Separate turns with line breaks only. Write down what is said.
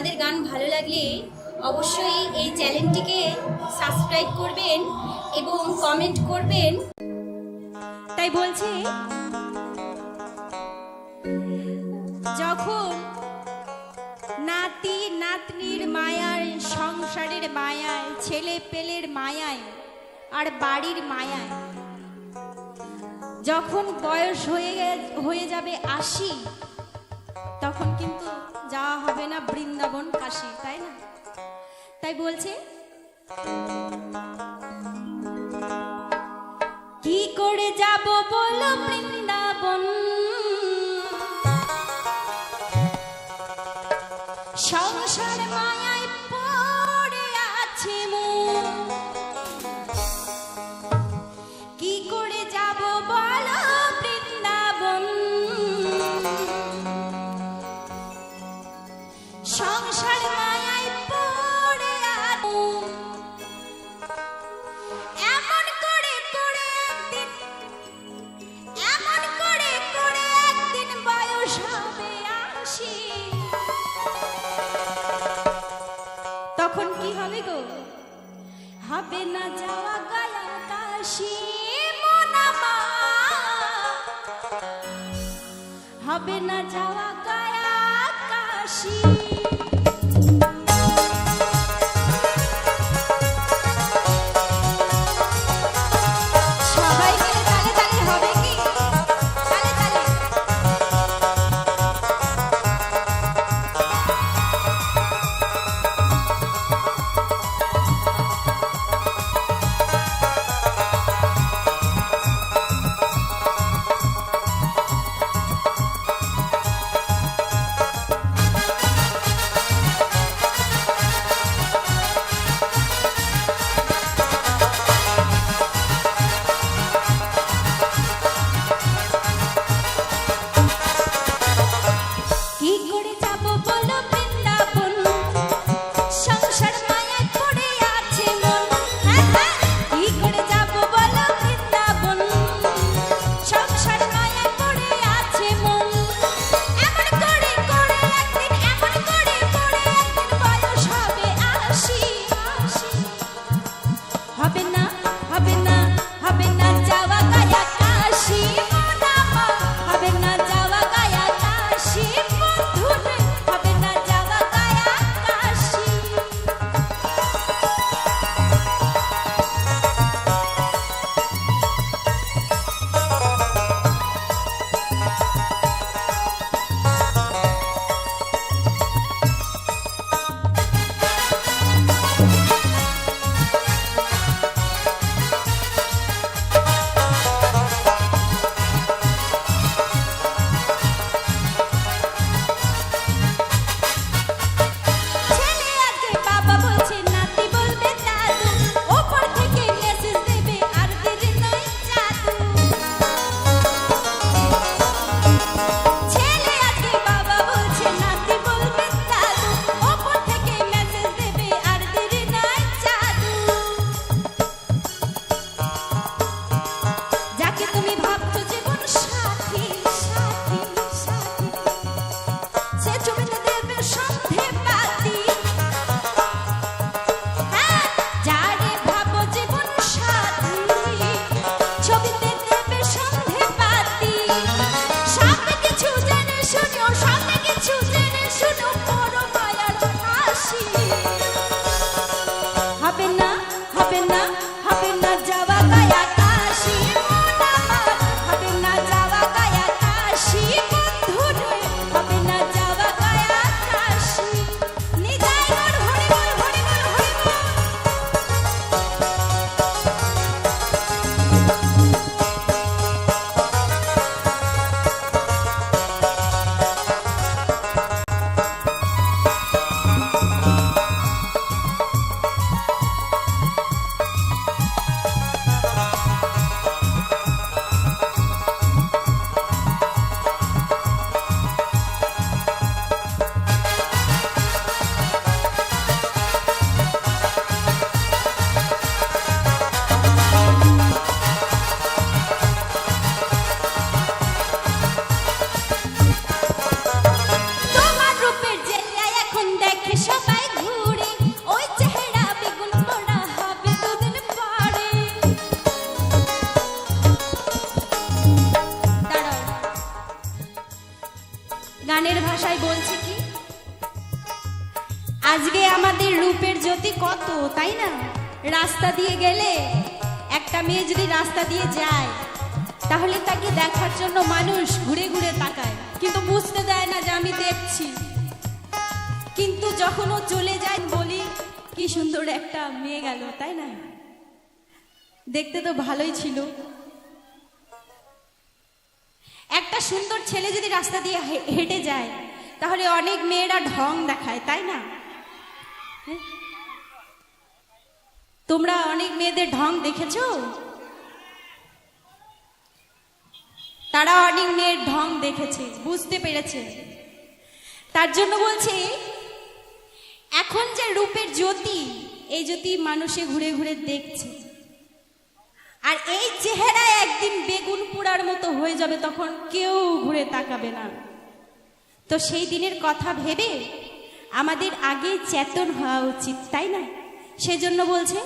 আমাদের গান ভালো লাগলে অবশ্যই এই চ্যানেলটিকে সাবস্ক্রাইব করবেন এবং কমেন্ট করবেন। তাই বলছে, যখন নাতি নাতনির মায়ায়, সংসারের মায়ায়, ছেলে পেলের মায়ায় আর বাড়ির মায়ায়, যখন বয়স হয়ে হয়ে যাবে আশি তখন কিন্তু যাওয়া হবে না বৃন্দাবন কাশি, তাই না? তাই বলছে, কি করে যাব বলো বৃন্দাবন? না যাওয়া কাশি হবে না যাওয়া কাশি। ভাবছ যে গানের ভাষায় বলছে কি? আজকে আমাদের রূপের জ্যোতি কত, তাই না? রাস্তা দিয়ে গেলে, একটা মেয়ে যদি রাস্তা দিয়ে যায়, তাহলে তাকে দেখার জন্য মানুষ ঘুরে ঘুরে তাকায়। কিন্তু বুঝতে দেয় না যে আমি দেখছি। কিন্তু যখন ও চলে যায়, বলি, কি সুন্দর একটা মেয়ে গেল, তাই না? দেখতে তো ভালোই ছিল। একটা সুন্দর ছেলে যদি রাস্তা দিয়ে হেঁটে যায়, তাহলে অনেক মেয়েরা ঢং দেখায়, তাই না? হ্যাঁ? তোমরা অনেক মেয়েদের ঢং দেখেছ? তারা অনেক মেয়ের ঢং দেখেছে, বুঝতে পেরেছে। তার জন্য বলছে, এখন যে রূপের জ্যোতি, এই জ্যোতি মানুষে ঘুরে ঘুরে দেখছে। আর এই চেহারা একদিন বেগুন পোড়ার হয়ে যাবে, তখন কেউ ঘুরে তাকাবে না। তো সেই দিনের কথা ভেবে আমাদের আগে চেতন হওয়া উচিত, তাই না? সেজন্য বলছে